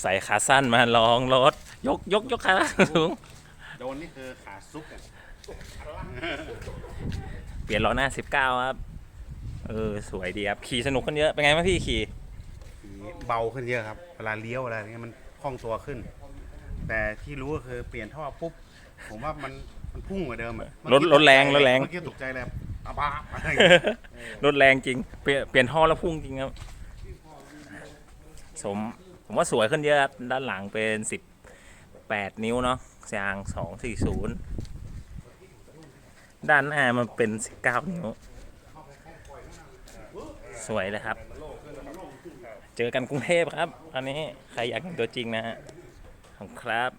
ใส่ขาสั้นมาลองรถ ยกยกยกขาสูงโดนนี่คือขาซุกอะเปลี่ยนล้อหน้า 19 ครับ เออ สวยดีครับ ขี่สนุกขึ้นเยอะ เป็นไงบ้างพี่ขี่ขี่ เบาขึ้นเยอะครับ เวลาเลี้ยวอะไรเงี้ยมันคล่องตัวขึ้น แต่ที่รู้ก็คือเปลี่ยนท่อปุ๊บ ผมว่ามันมันพุ่งกว่าเดิมอะรถรถแรงรถแรง เมื่อกี้ตกใจเลยอาบ้าอะไรเงี้ย รถแรงจริง เปลี่ยนเปลี่ยนท่อแล้วพุ่งจริงครับ สมผมว่าสวยขึ้นเยอะครับด้านหลังเป็น 18 นิ้วเนาะยาง 240 ด้านหน้ามันเป็น 19 นิ้ว สวยเลยครับ เจอกันกรุงเทพครับ อันนี้ใครอยากเห็นตัวจริงนะฮะ ขอบคุณครับ